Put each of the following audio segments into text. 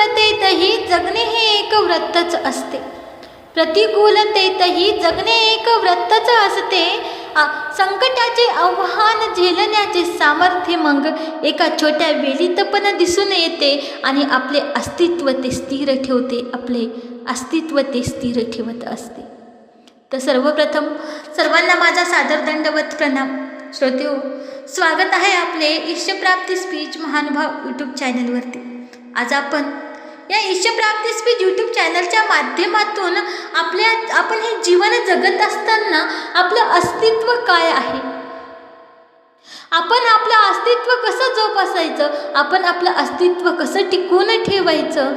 प्रतिकूलतेतही जगणे हे एक व्रतच असते. प्रतिकूलतेतही जगणे एक व्रतच असते. संकटाचे आव्हान झेलण्याचे सामर्थ्य मग एका छोट्या वेळीत पण दिसून येते आणि आपले अस्तित्व ते स्थिर ठेवते आपले अस्तित्व ते स्थिर ठेवत असते. तर सर्वप्रथम सर्वांना माझा सादर दंडवत प्रणाम. श्रोते हो स्वागत आहे आपले ईश्वप्राप्ती स्पीच महानुभाव यूट्यूब चॅनलवरती. आज आपण या ईश्वप्राप्ती स्पीच यूट्यूब चॅनलच्या माध्यमातून आपल्या आपण हे जीवन जगत असताना आपलं अस्तित्व काय आहे? आपण आपलं अस्तित्व कसं जोपासायचं? आपण आपलं अस्तित्व कसं टिकवून ठेवायचं?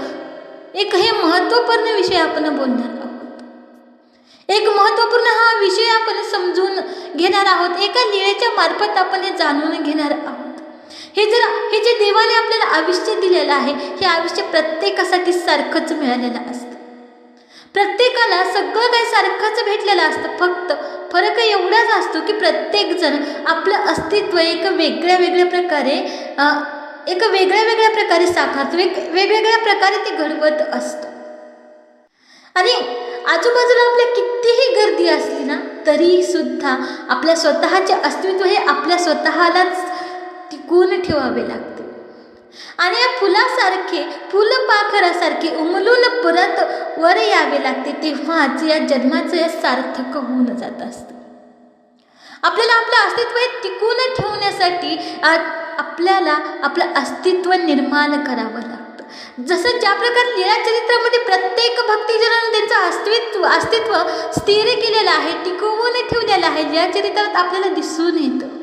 एक हे महत्त्वपूर्ण विषय आपण बोलणार आहोत. एक महत्त्वपूर्ण हा विषय आपण समजून घेणार आहोत. एका लिळेच्या मार्फत आपण हे जाणून घेणार आहोत. हे जर हे जे देवाने आपल्याला आयुष्य दिलेलं आहे हे आयुष्य प्रत्येकासाठी सारखंच मिळालेलं असतं. प्रत्येकाला सगळं काही सारखंच भेटलेलं असतं फक्त फरक एवढाच असतो की प्रत्येकजण आपलं अस्तित्व एक वेगळ्या वेगळ्या प्रकारे एक वेगळ्या वेगळ्या प्रकारे साकारतो एक वेगवेगळ्या प्रकारे ते घडवत असतं. आणि आजूबाजूला आपल्या कितीही गर्दी असली ना तरी सुद्धा आपल्या स्वतःचे अस्तित्व हे आपल्या स्वतःलाच टिकून ठेवावे लागते. आणि या फुलासारखे फुलपाखरासारखे उमलून परत वर यावे लागते तेव्हाच या जन्माचं या सार्थक होऊन जात असतं. आपल्याला आपलं अस्तित्व हे टिकून ठेवण्यासाठी आपल्याला आपलं अस्तित्व निर्माण करावं लागतं. जसं ज्या प्रकारे लीळा चरित्रामध्ये प्रत्येक भक्तीजनानं त्यांचं अस्तित्व अस्तित्व स्थिर केलेलं आहे टिकवून ठेवलेलं आहे लीळा चरित्रात आपल्याला दिसून येतं.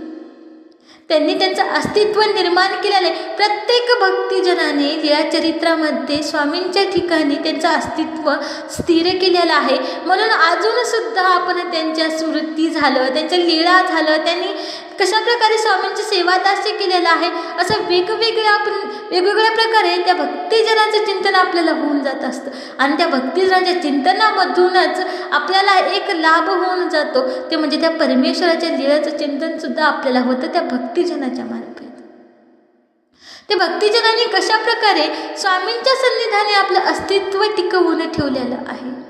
त्यांनी त्यांचं अस्तित्व निर्माण केलेलं आहे प्रत्येक भक्तिजनाने या चरित्रामध्ये स्वामींच्या ठिकाणी त्यांचं अस्तित्व स्थिर केलेलं आहे. म्हणून अजूनसुद्धा आपण त्यांच्या स्मृती झालं त्यांच्या लीळा झालं त्यांनी कशा प्रकारे स्वामींची सेवा दास्य केलेलं आहे? असं वेगवेगळ्या आपण वेगवेगळ्या प्रकारे त्या भक्तिजनाचं चिंतन आपल्याला होऊन जात असतं. आणि त्या भक्तिजनाच्या चिंतनामधूनच आपल्याला एक लाभ होऊन जातो. ते म्हणजे त्या परमेश्वराच्या लीळाचं चिंतनसुद्धा आपल्याला होतं त्या भक्तिजनाच्या मार्फत. ते भक्तिजनांनी कशा प्रकारे स्वामींच्या सन्निधाने आपलं अस्तित्व टिकवून ठेवलेलं आहे?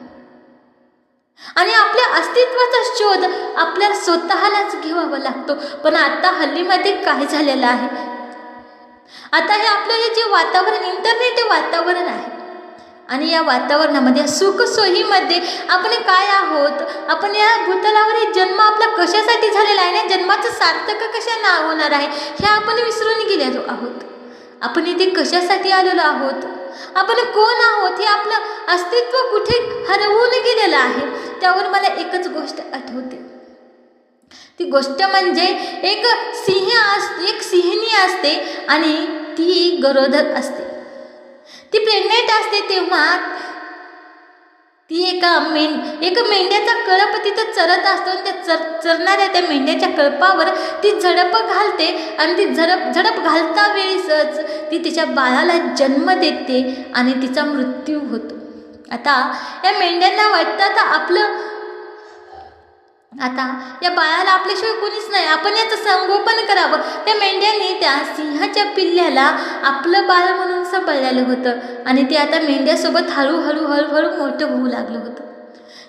आणि आपल्या अस्तित्वाचा शोध आपल्याला स्वतःलाच घेवावा लागतो. पण आता हल्लीमध्ये काय झालेलं आहे? आता हे आपलं हे जे वातावरण इंटरनेट हे वातावरण आहे. आणि या वातावरणामध्ये सुखसोयीमध्ये आपण काय आहोत? आपण या भूतलावर हे जन्म आपला कशासाठी झालेला आहे? ना जन्माचं सार्थक कशा ना होणार आहे? हे आपण विसरून गेलेलो आहोत. आपण इथे कशासाठी आलेलो आहोत? आपण कोण आहोत? हे आपलं अस्तित्व कुठे हरवून गेलेलं आहे? त्यावर मला एकच गोष्ट आठवते. ती गोष्ट म्हणजे एक सिंह अस एक सिंहनी असते आणि ती गरोदर असते. ती प्रेग्नेंट असते तेव्हा ती एका मेंढ एक मेंढ्याचा कळप तिथं चरत असतो आणि त्या चर चरणाऱ्या त्या मेंढ्याच्या कळपावर ती झडप घालते आणि ती झडप झडप घालता वेळीसच ती तिच्या बाळाला जन्म देते आणि तिचा मृत्यू होतो. आता या मेंढ्यांना वाटतं आता आपलं आता या बाळाला आपल्याशिवाय कोणीच नाही. आपण याचं संगोपन करावं. त्या मेंढ्यांनी त्या सिंहाच्या पिल्ल्याला आपलं बाळ म्हणून सांभाळलेलं होतं. आणि ते आता मेंढ्यासोबत हळूहळू हळूहळू मोठं होऊ लागलं होतं.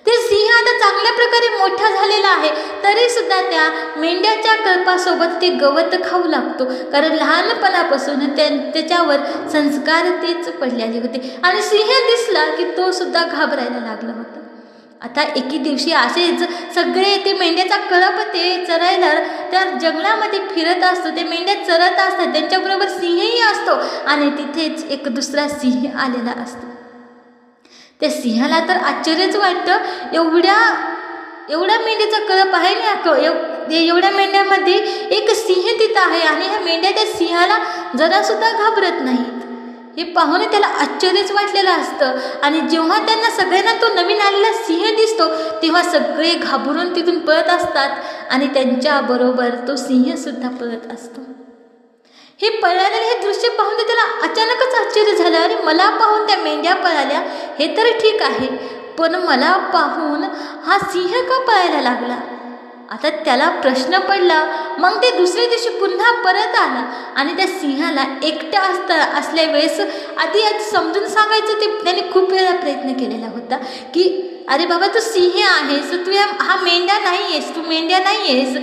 ते सिंह आता चांगल्या प्रकारे मोठा झालेला आहे. तरी सुद्धा त्या मेंढ्याच्या कल्पासोबत ते गवत खाऊ लागतो. कारण लहानपणापासून त्या त्याच्यावर संस्कार तेच पडलेले होते. आणि सिंह दिसला की तो सुद्धा घाबरायला लागला होता. आता एके दिवशी असेच सगळे ते मेंढ्याचा कळप ते चरायला त्या जंगलामध्ये फिरत असतो. ते मेंढ्या चरत असतात. त्यांच्याबरोबर सिंहही असतो. आणि तिथेच एक दुसरा सिंह आलेला असतो. त्या सिंहाला तर आश्चर्यच वाटतं. एवढ्या एवढ्या मेंढ्याचा कळप आहे ना क- एव- एवढ्या मेंढ्यामध्ये एक सिंह तिथं आहे आणि ह्या मेंढ्या त्या सिंहाला जरासुद्धा घाबरत नाहीत. हे पाहून त्याला आश्चर्यच वाटलेलं असतं. आणि जेव्हा त्यांना सगळ्यांना तो नवीन आलेला सिंह दिसतो तेव्हा सगळे घाबरून तिथून पळत असतात आणि त्यांच्याबरोबर तो सिंहसुद्धा पळत असतो. हे पळालेलं हे दृश्य पाहून त्याला अचानकच आश्चर्य झालं आणि मला पाहून त्या मेंढ्या पळाल्या. हे तर ठीक आहे पण मला पाहून हा सिंह का पळायला लागला? आता त्याला प्रश्न पडला मग ते दुसऱ्या दिवशी पुन्हा परत आला आणि त्या सिंहाला एकटा असता असल्या वेळेस आधी आधी समजून सांगायचं ते त्याने खूप वेळा प्रयत्न केलेला होता की अरे बाबा तू सिंह आहेस तू या हा मेंढ्या नाही आहेस तू मेंढ्या नाही आहेस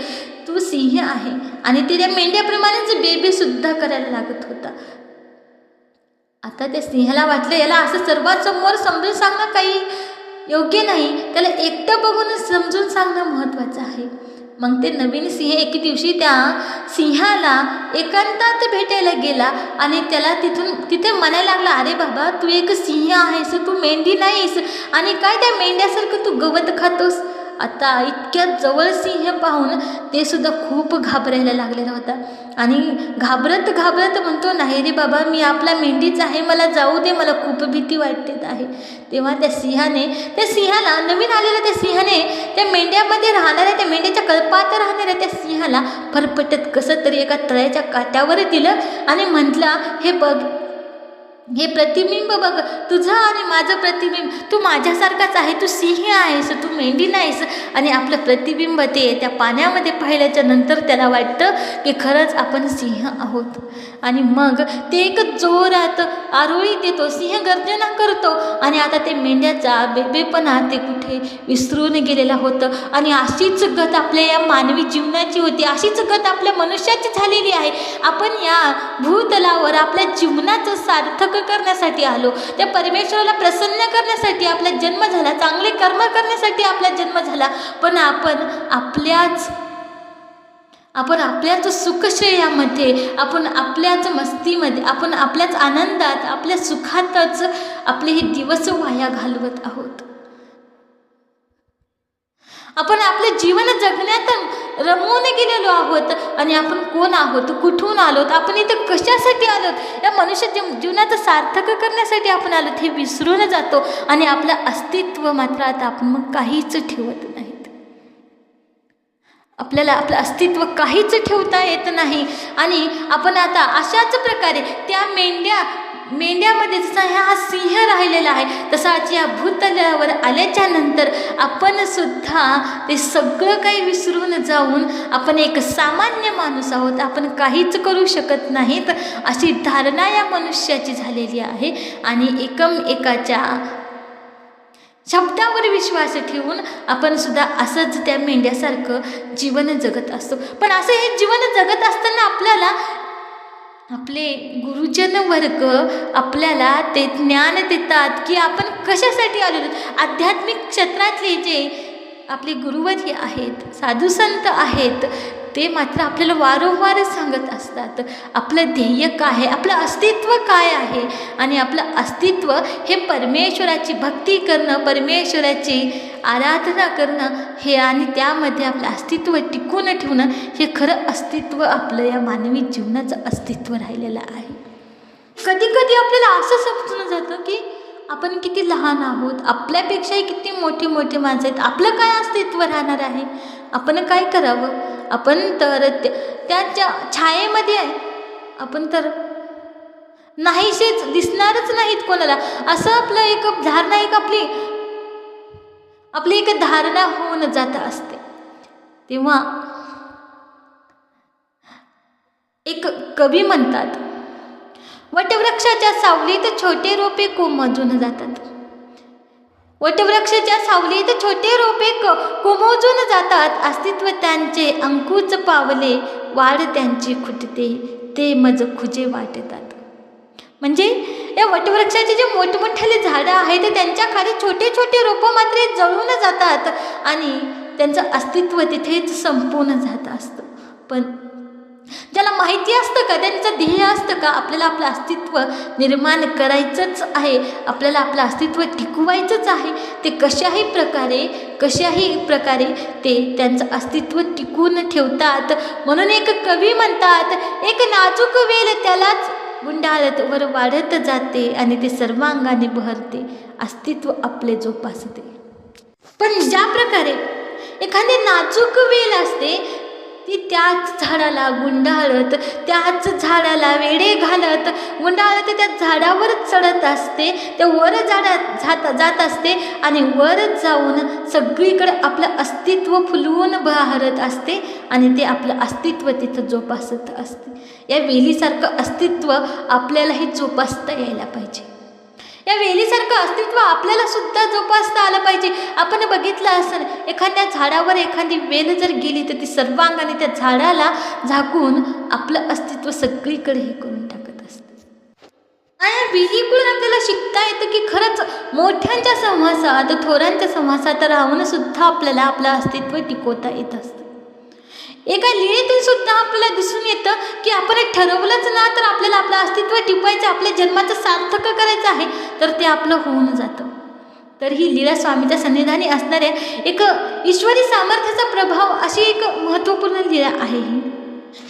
तू सिंह आहे. आणि ते त्या मेंढ्याप्रमाणेच बेबीसुद्धा करायला लागत होता. आता त्या सिंहाला वाटलं याला असं सर्वात समोर समजून सांगणं काही योग्य नाही. त्याला एकटं बघूनच समजून सांगणं महत्त्वाचं आहे. मग ते नवीन सिंह एके दिवशी त्या सिंहाला एकांतात भेटायला गेला आणि त्याला तिथून तिथे म्हणायला लागला अरे बाबा तू एक सिंह आहेस तू मेंढी नाहीस आणि काय त्या मेंढ्यासारखं तू गवत खातोस? आता इतक्या जवळ सिंह पाहून ते सुद्धा खूप घाबरायला लागलेला होता. आणि घाबरत घाबरत म्हणतो नाही रे बाबा मी आपला मेंढीच आहे मला जाऊ दे मला खूप भीती वाटते आहे. तेव्हा त्या सिंहाने त्या सिंहाला नवीन आलेल्या त्या सिंहाने त्या मेंढ्यामध्ये राहणाऱ्या त्या मेंढ्याच्या कल्पात राहणाऱ्या त्या सिंहाला फरफटत कसं तरी एका तळ्याच्या काट्यावर दिलं आणि म्हटलं हे बघ हे प्रतिबिंब बघ तुझं आणि माझं प्रतिबिंब तू माझ्यासारखाच आहे तू सिंह आहेस तू मेंढी नाहीस. आणि आपलं प्रतिबिंब ते त्या पाण्यामध्ये पाहिल्याच्या नंतर त्याला वाटतं की खरंच आपण सिंह आहोत. आणि मग ते एक जोरात आरोळी देतो सिंहगर्जना करतो. आणि आता ते मेंढ्याचा बेबेपणा ते कुठे विसरून गेलेला होतं. आणि अशीच गत आपल्या या मानवी जीवनाची होती. अशीच गत आपल्या मनुष्याची झालेली आहे. आपण या भूतलावर आपल्या जीवनाचं सार्थक करण्यासाठी आलो. त्या परमेश्वराला प्रसन्न करण्यासाठी आपला जन्म झाला. चांगले कर्म करण्यासाठी आपला जन्म झाला. पण आपण आपल्याच आपण आपल्याच सुखश्रेयामध्ये आपण आपल्याच मस्तीमध्ये आपण आपल्याच आनंदात आपल्या सुखातच आपले हे दिवस वाया घालवत आहोत. आपण आपलं जीवन जगण्यात रमवून गेलेलो आहोत आणि आपण कोण आहोत? कुठून आलोत? आपण इथे कशासाठी आलोत? या मनुष्य जीव जीवनाचं सार्थक करण्यासाठी आपण आलोत हे विसरून जातो आणि आपलं अस्तित्व मात्र आता आपण मग काहीच ठेवत नाही. आपल्याला आपलं अस्तित्व काहीच ठेवता येत नाही. आणि आपण आता अशाच प्रकारे त्या मेंढ्या मेंढ्यामध्ये जसा हा सिंह राहिलेला आहे तसाच या भूतलावर आल्याच्यानंतर आपण सुद्धा ते सगळं काही विसरून जाऊन आपण एक सामान्य माणूस आहोत. आपण काहीच करू शकत नाहीत. अशी धारणा या मनुष्याची झालेली आहे. आणि एकम एकाच्या शब्दावर विश्वास ठेवून आपण सुद्धा असंच त्या मेंढ्यासारखं जीवन जगत असतो. पण असं हे जीवन जगत असताना आपल्याला आपले गुरुजन वर्ग आपल्याला ते ज्ञान देतात की आपण कशासाठी आलेलो आध्यात्मिक क्षेत्रातले जे आपले गुरुवर्य आहेत साधू संत आहेत ते मात्र आपल्याला वारंवार सांगत असतात. आपलं ध्येय काय आहे? आपलं अस्तित्व काय आहे? आणि आपलं अस्तित्व हे परमेश्वराची भक्ती करणं परमेश्वराची आराधना करणं हे आणि त्यामध्ये आपलं अस्तित्व टिकून ठेवणं हे खरं अस्तित्व आपलं या मानवी जीवनाचं अस्तित्व राहिलेलं आहे. कधी कधी आपल्याला असं समजून जातं की आपण किती लहान आहोत आपल्यापेक्षाही किती मोठी मोठी माणसं आहेत आपलं काय अस्तित्व राहणार आहे? आपण काय करावं? आपण तर त्याच्या छायेमध्ये आहे. आपण तर नाहीशेच दिसणारच नाहीत कोणाला. असं आपलं एक धारणा एक आपली? आपली एक धारणा होऊन जात असते. तेव्हा एक कवी म्हणतात वटवृक्षाच्या सावलीत छोटे रोपे कोमजून जातात. वटवृक्षाच्या सावलीत छोटे रोपे क कोमोजून जातात. अस्तित्व त्यांचे अंकुच पावले वाढ त्यांची खुटते ते मज खुजे वाटतात. म्हणजे या वटवृक्षाचे जे मोठमोठ्याले झाडं आहेत त्यांच्या खाली छोटे छोटे रोपं मात्र जळून जातात आणि त्यांचं अस्तित्व तिथेच संपून जात असतं. पण त्याला माहिती असतं का त्यांचं ध्येय असतं का आपल्याला आपलं अस्तित्व निर्माण करायचंच आहे आपल्याला आपलं अस्तित्व टिकवायचंच आहे ते कशाही प्रकारे कशाही प्रकारे ते त्यांचं अस्तित्व टिकून ठेवतात. म्हणून एक कवी म्हणतात एक नाजूक वेल त्यालाच गुंडाळत वर वाढत जाते आणि ते सर्वांगाने बहरते अस्तित्व आपले जोपासते. पण ज्या प्रकारे एखादी नाजूक वेल असते ती त्याच झाडाला गुंडाळत त्याच झाडाला वेडे घालत. गुंडाळत त्या झाडावर चढत असते त्या वर झाडात जात जात असते आणि वर जाऊन सगळीकडे आपलं अस्तित्व फुलवून बहारत असते आणि ते आपलं अस्तित्व तिथं जोपासत असते. या वेलीसारखं अस्तित्व आपल्यालाही जोपासता यायला पाहिजे. या वेलीसारखं अस्तित्व आपल्याला सुद्धा जोपासता आलं पाहिजे. आपण बघितलं असेल एखाद्या झाडावर एखादी वेल जर गेली तर ती सर्वांगाने त्या झाडाला झाकून आपलं अस्तित्व सगळीकडे हे करून टाकत असतं. आणि या वेलीकडून आपल्याला शिकता येतं की खरंच मोठ्यांच्या संवासात थोरांच्या संवासात राहून सुद्धा आपल्याला आपलं अस्तित्व टिकवता येत असतं. एका लिळेतील सुद्धा आपल्याला दिसून येतं की आपण एक ठरवलंच ना तर आपल्याला आपलं अस्तित्व टिपवायचं आपल्या जन्माचं सार्थक करायचं आहे तर ते आपलं होऊन जातं. तर ही लीला स्वामीच्या सन्निधानी असणाऱ्या एक ईश्वरी सामर्थ्याचा प्रभाव अशी एक महत्त्वपूर्ण लीला आहे ही.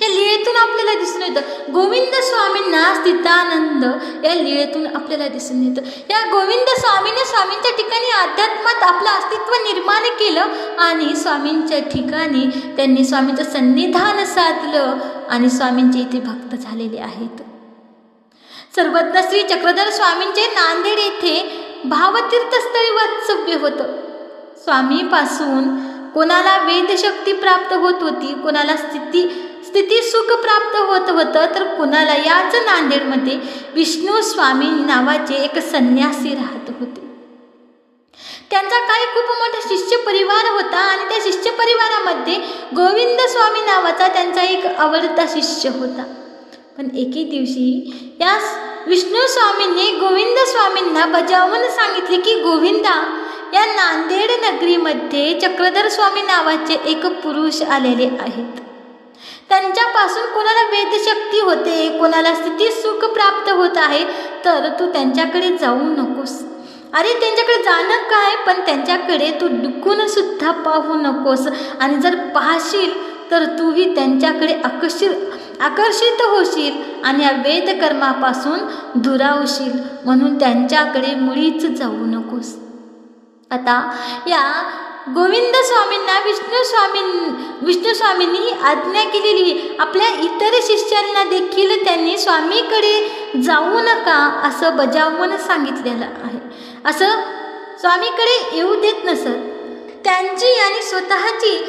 या लिळेतून आपल्याला दिसून येतं. गोविंद स्वामींना स्थितानंद या लिळेतून आपल्याला दिसून येतं. या गोविंद स्वामीने स्वामींच्या ठिकाणी अध्यात्मात आपलं अस्तित्व निर्माण केलं आणि स्वामींच्या ठिकाणी त्यांनी स्वामींचं सन्निधान साधलं आणि स्वामींचे इथे भक्त झालेले आहेत. सर्वज्ञ श्री चक्रधर स्वामींचे नांदेड येथे भावतीर्थस्थळी वास्तव्य होतं. स्वामीपासून कोणाला वेदशक्ती प्राप्त होत होती कोणाला स्थिती स्थिती सुख प्राप्त होत होतं तर कुणाला याच नांदेडमध्ये विष्णू स्वामी नावाचे एक संन्यासी राहत होते. त्यांचा काही खूप मोठा शिष्य परिवार होता आणि त्या शिष्य परिवारामध्ये गोविंद स्वामी नावाचा त्यांचा एक आवडता शिष्य होता. पण एके दिवशी या विष्णू स्वामींनी गोविंद स्वामींना बजावून सांगितले की गोविंदा या नांदेड नगरीमध्ये चक्रधर स्वामी नावाचे एक पुरुष आलेले आहेत. त्यांच्यापासून कोणाला वेदशक्ती होते कोणाला स्थिती सुख प्राप्त होत आहे तर तू त्यांच्याकडे जाऊ नकोस. अरे त्यांच्याकडे जाणं काय? पण त्यांच्याकडे तू डुकून सुद्धा पाहू नकोस. आणि जर पाहशील तर तूही त्यांच्याकडे आकर्षित आकर्षित होशील आणि या वेदकर्मापासून दुरावशील. म्हणून त्यांच्याकडे मुळीच जाऊ नकोस. आता या गोविंद स्वामींना विष्णू स्वामी विष्णू स्वामींनी ही आज्ञा केलेली. आपल्या इतर शिष्यांना देखील त्यांनी स्वामीकडे जाऊ नका असं बजावून सांगितलेलं आहे. असं स्वामीकडे येऊ देत नसत. त्यांची आणि स्वतःची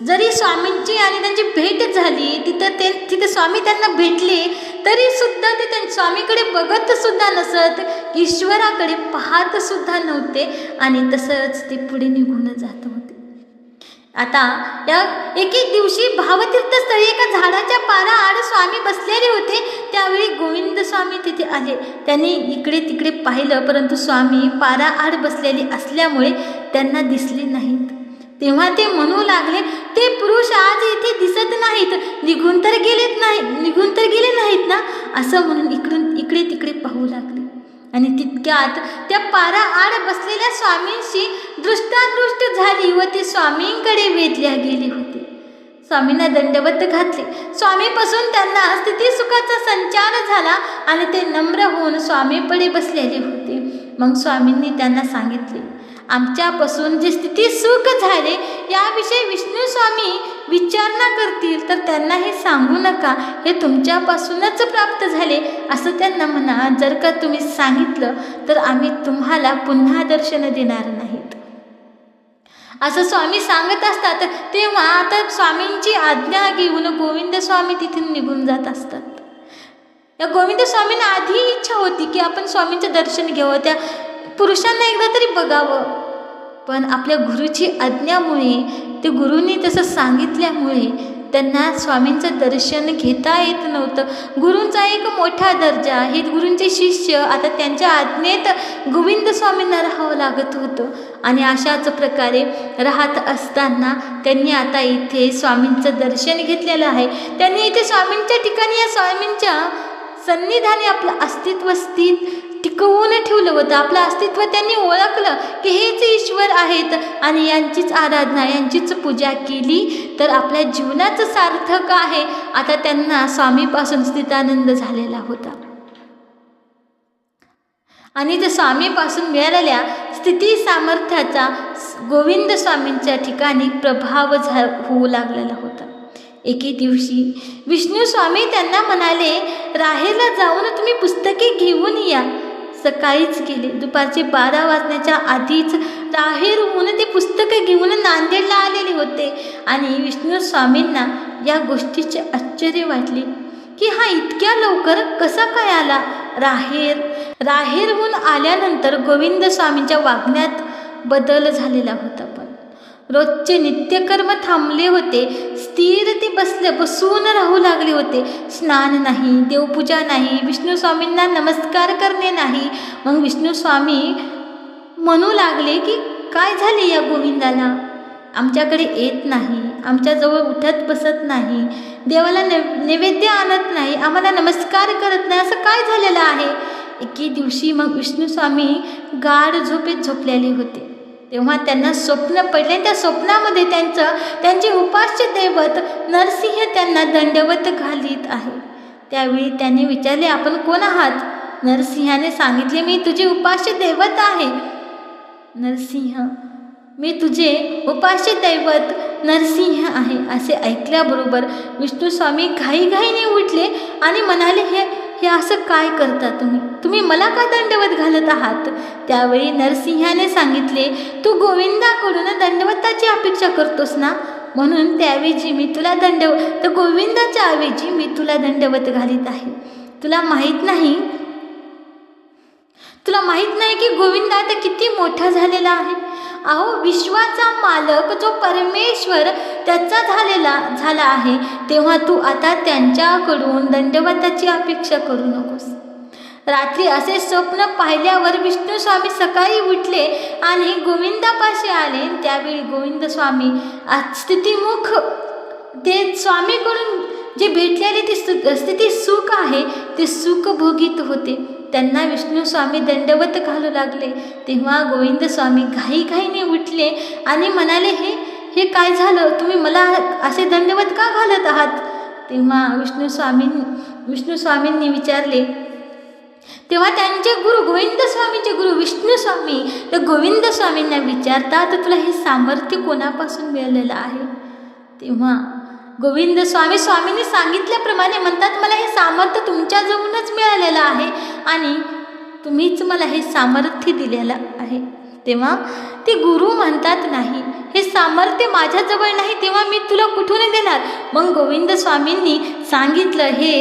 जरी स्वामींची आणि त्यांची भेट झाली तिथं ते तिथे स्वामी त्यांना भेटले तरी सुद्धा ते त्यां स्वामीकडे बघत सुद्धा नसत ईश्वराकडे पाहत सुद्धा नव्हते आणि तसंच ते पुढे निघून जात होते. आता या एके दिवशी भावतीर्थस्थळी एका झाडाच्या पारा आड स्वामी बसलेले होते. त्यावेळी गोविंद स्वामी तिथे आले. त्यांनी इकडे तिकडे पाहिलं परंतु स्वामी पारा आड बसलेले असल्यामुळे त्यांना दिसले नाही. तेव्हा ते म्हणू लागले ते पुरुष आज इथे दिसत नाहीत निघून तर गेलेत नाही निघून तर गेले नाहीत ना? असं म्हणून इकडून इकडे तिकडे पाहू लागले. आणि तितक्यात त्या पारा आड बसलेल्या स्वामींशी दृष्टादृष्ट झाली व ते स्वामींकडे वेधल्या गेले होते. स्वामींना दंडवत घातले. स्वामीपासून त्यांना स्थिती सुखाचा संचार झाला आणि ते नम्र होऊन स्वामीपडे बसलेले होते. मग स्वामींनी त्यांना सांगितले आमच्यापासून जे स्थिती सुख झाले याविषयी विष्णू स्वामी विचारणा करतील तर त्यांना हे सांगू नका. हे तुमच्यापासूनच प्राप्त झाले असं त्यांना म्हणा. जर का तुम्ही सांगितलं तर आम्ही तुम्हाला पुन्हा दर्शन देणार नाहीत. असं स्वामी सांगत असतात तेव्हा आता स्वामींची आज्ञा घेऊन गोविंद स्वामी तिथून निघून जात असतात. या गोविंद स्वामींना आधी इच्छा होती की आपण स्वामींचं दर्शन घ्यावं. त्या पुरुषांना एकदा तरी बघावं. पण आपल्या गुरुची आज्ञामुळे ते गुरुनी तसं सांगितल्यामुळे त्यांना स्वामींचं दर्शन घेता येत नव्हतं. गुरूंचा एक मोठा दर्जा हे गुरूंचे शिष्य आता त्यांच्या आज्ञेत गोविंद स्वामींना राहावं लागत होतं. आणि अशाच प्रकारे राहत असताना त्यांनी आता इथे स्वामींचं दर्शन घेतलेलं आहे. त्यांनी इथे स्वामींच्या ठिकाणी या स्वामींच्या सन्निधाने आपलं अस्तित्व स्थित टिकवून ठेवलं होतं. आपलं अस्तित्व त्यांनी ओळखलं की हेच ईश्वर आहेत. आणि यांचीच आराधना यांचीच पूजा केली तर आपल्या जीवनाचं सार्थक आहे. आता त्यांना स्वामीपासून स्थितानंद झालेला होता. आणि त्या स्वामीपासून मिळालेल्या स्थिती सामर्थ्याचा गोविंद स्वामींच्या ठिकाणी प्रभाव झा होऊ लागलेला होता. एके दिवशी विष्णू स्वामी त्यांना म्हणाले राहेला जाऊन तुम्ही पुस्तके घेऊन या. सकाळीच गेले. दुपारचे बारा वाजण्याच्या आधीच राहेरहून ते पुस्तकं घेऊन नांदेडला आलेले होते. आणि विष्णू स्वामींना या गोष्टीचे आश्चर्य वाटले की हा इतक्या लवकर कसा काय आला? राहेर राहेरहून आल्यानंतर गोविंद स्वामींच्या वागण्यात बदल झालेला होता पण. रोजचे नित्यकर्म थांबले होते स्थिर ते बसले बसून राहू लागले होते. स्नान नाही देवपूजा नाही विष्णू स्वामींना नमस्कार करणे नाही. मग विष्णू स्वामी म्हणू लागले की काय झाले या गोविंदाला? आमच्याकडे येत नाही आमच्याजवळ उठत बसत नाही. देवाला न नैवेद्य आणत नाही आम्हाला नमस्कार करत नाही असं काय झालेलं आहे? एके दिवशी मग विष्णू स्वामी गाढ झोपेत झोपलेले होते. तेव्हा त्यांना स्वप्न पडले त्या स्वप्नामध्ये त्यांचं त्यांचे उपास्य दैवत नरसिंह त्यांना दंडवत घालीत आहे. त्यावेळी त्यांनी विचारले आपण कोण आहात? नरसिंहाने सांगितले मी तुझे उपास्य दैवत आहे. नरसिंह मी तुझे उपास्य दैवत नरसिंह आहे असे ऐकल्याबरोबर विष्णू स्वामी घाईघाईने उठले आणि म्हणाले हे हे असं काय करता तुम्ही? तुम्ही मला का दंडवत घालत आहात? त्यावेळी नरसिंहाने सांगितले तू गोविंदाकडून दंडवताची अपेक्षा करतोस ना? म्हणून त्याऐवजी मी तुला दंडव तर गोविंदाच्या ऐवजी मी तुला दंडवत घालीत आहे. तुला माहीत नाही तुला माहीत नाही की गोविंद आता किती मोठा झालेला आहे? अहो विश्वाचा मालक जो परमेश्वर त्याचा झालेला झाला आहे तेव्हा तू आता त्यांच्याकडून दंडवताची अपेक्षा करू नकोस. रात्री असे स्वप्न पाहिल्यावर विष्णू स्वामी सकाळी उठले आणि गोविंदापाशी आले. त्यावेळी गोविंद स्वामी स्थितीमुख ते स्वामीकडून जे भेटलेली ती स्थिती सुख आहे ते सुख भोगीत होते. त्यांना विष्णू स्वामी दंडवत घालू लागले. तेव्हा गोविंद स्वामी घाईघाईने उठले आणि म्हणाले हे हे काय झालं? तुम्ही मला असे दंडवत का घालत आहात? तेव्हा विष्णू स्वामी विष्णू स्वामींनी विचारले तेव्हा त्यांचे गुरु गोविंद स्वामीचे गुरु विष्णू स्वामी तर गोविंद स्वामींना विचारतात तुला हे सामर्थ्य कोणापासून मिळालेलं आहे? तेव्हा गोविंद स्वामी स्वामींनी सांगितल्याप्रमाणे म्हणतात मला हे सामर्थ्य तुमच्याजवळूनच मिळालेलं आहे आणि तुम्हीच मला हे सामर्थ्य दिलेलं आहे. तेव्हा ते गुरु म्हणतात नाही हे सामर्थ्य माझ्याजवळ नाही तेव्हा मी तुला कुठून देणार? मग गोविंद स्वामींनी सांगितलं हे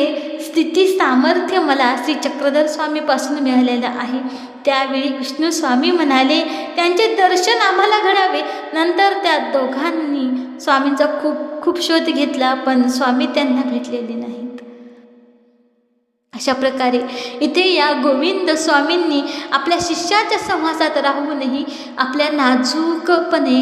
स्थिती सामर्थ्य मला श्री चक्रधर स्वामीपासून मिळालेलं आहे. त्यावेळी विष्णू स्वामी म्हणाले त्यांचे दर्शन आम्हाला घडावे. नंतर त्या दोघांनी स्वामींचा खूप खूप शोध घेतला पण स्वामी त्यांना भेटलेले नाहीत. अशा प्रकारे इथे या गोविंद स्वामींनी आपल्या शिष्याच्या सहवासात राहूनही आपल्या नाजूकपणे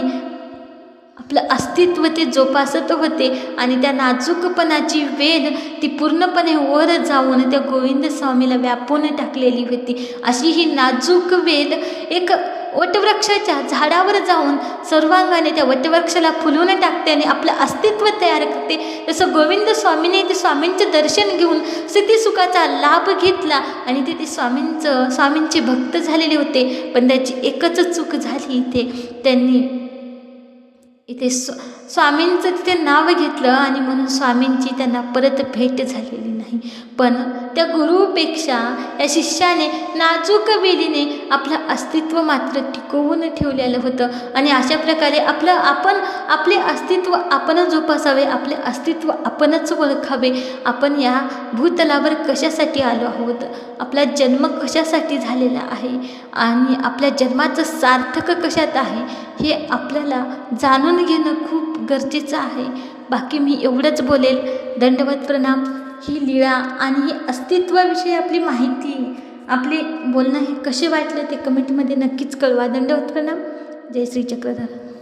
आपलं अस्तित्व ते जोपासत होते आणि त्या नाजूकपणाची वेद ती पूर्णपणे वर जाऊन त्या गोविंद स्वामीला व्यापून टाकलेली होती. अशी ही नाजूक वेद एक वटवृक्षाच्या झाडावर जाऊन सर्वांगाने त्या वटवृक्षाला फुलवून टाकते आणि आपलं अस्तित्व तयार करते. जसं गोविंद स्वामीने ते स्वामींचं दर्शन घेऊन स्थितीसुखाचा लाभ घेतला आणि ते ते स्वामींचं स्वामींचे भक्त झालेले होते. पण त्याची एकच चूक झाली इथे. त्यांनी इथे स्व स्वामींचं तिथे नाव घेतलं आणि म्हणून स्वामींची त्यांना परत भेट झालेली नाही. पण त्या गुरुपेक्षा या शिष्याने नाजूक वेलीने आपलं अस्तित्व मात्र टिकवून ठेवलेलं होतं. आणि अशा प्रकारे आपलं आपण आपले अस्तित्व आपणच जोपासावे आपले अस्तित्व आपणच ओळखावे. आपण या भूतलावर कशासाठी आलो आहोत? आपला जन्म कशासाठी झालेला आहे? आणि आपल्या जन्माचं सार्थक कशात आहे? हे आपल्याला जाणून घेणं खूप गरजेचं आहे. बाकी मी एवढंच बोलेल. दंडवत प्रणाम. ही लीळा आणि ही अस्तित्वाविषयी आपली माहिती आपले बोलणं हे कसे वाटलं ते कमेंटमध्ये नक्कीच कळवा. दंडवत प्रणाम. जय श्री चक्रधर.